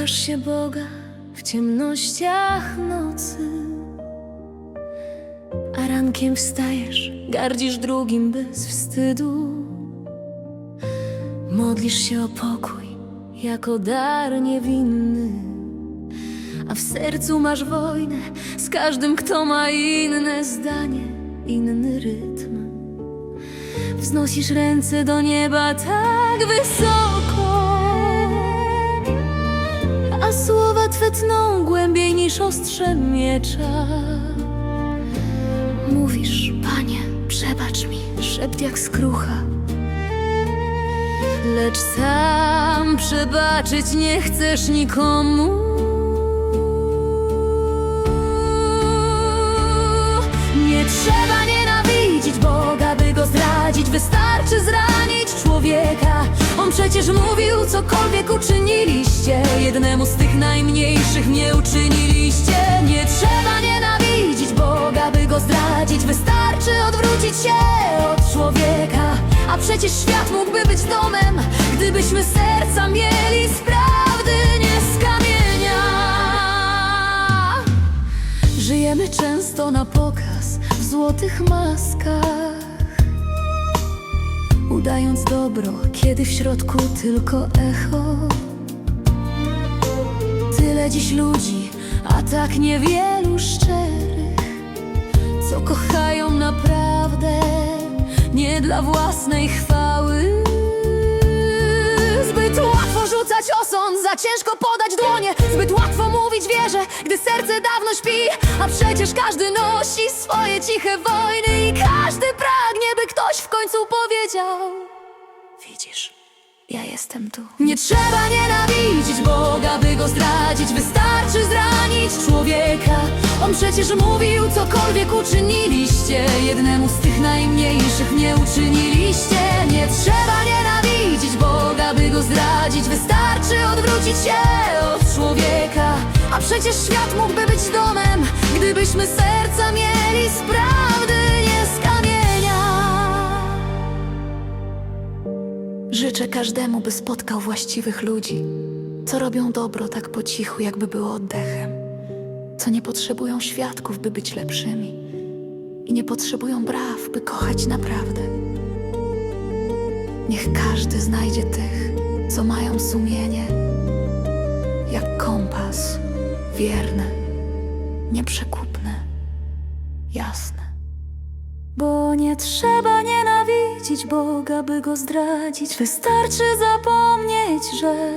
Szukasz się Boga w ciemnościach nocy, a rankiem wstajesz, gardzisz drugim bez wstydu. Modlisz się o pokój jako dar niewinny, a w sercu masz wojnę z każdym, kto ma inne zdanie, inny rytm. Wznosisz ręce do nieba tak wysoko, twe tną głębiej niż ostrze miecza. Mówisz, Panie, przebacz mi, szept jak skrucha. Lecz sam przebaczyć nie chcesz nikomu. Nie trzeba nienawidzić Boga, by go zdradzić. Wystarczy zranić człowieka. On przecież mówił, cokolwiek uczyniliście. Jednemu z tych najmniejszych nie uczyniliście. Nie trzeba nienawidzić Boga, by go zdradzić. Wystarczy odwrócić się od człowieka. A przecież świat mógłby być domem, gdybyśmy serca mieli z prawdy, nie z kamienia. Żyjemy często na pokaz w złotych maskach, udając dobro, kiedy w środku tylko echo. Tyle dziś ludzi, a tak niewielu szczerych, co kochają naprawdę, nie dla własnej chwały. Zbyt łatwo rzucać osąd, za ciężko podać dłonie Zbyt łatwo mówić wierzę, gdy serce dawno śpi A przecież każdy nosi swoje ciche wojny I ktoś w końcu powiedział. Widzisz, ja jestem tu. Nie trzeba nienawidzić Boga, by go zdradzić. Wystarczy zranić człowieka. On przecież mówił, cokolwiek uczyniliście. Jednemu z tych najmniejszych nie uczyniliście. Nie trzeba nienawidzić Boga, by go zdradzić. Wystarczy odwrócić się od człowieka. A przecież świat mógłby być domem Gdybyśmy Życzę każdemu, by spotkał właściwych ludzi, co robią dobro tak po cichu, jakby było oddechem, co nie potrzebują świadków, by być lepszymi i nie potrzebują braw, by kochać naprawdę. Niech każdy znajdzie tych, co mają sumienie, jak kompas, wierne, nieprzekupne, jasne. Bo nie trzeba nienawidzić Boga, by go zdradzić. Wystarczy zapomnieć, że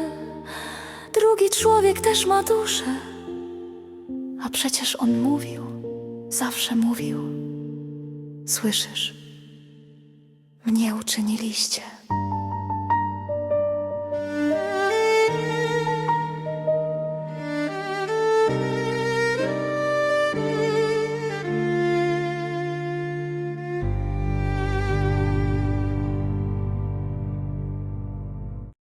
drugi człowiek też ma duszę. A przecież on mówił, zawsze mówił. Słyszysz? Mnie uczyniliście.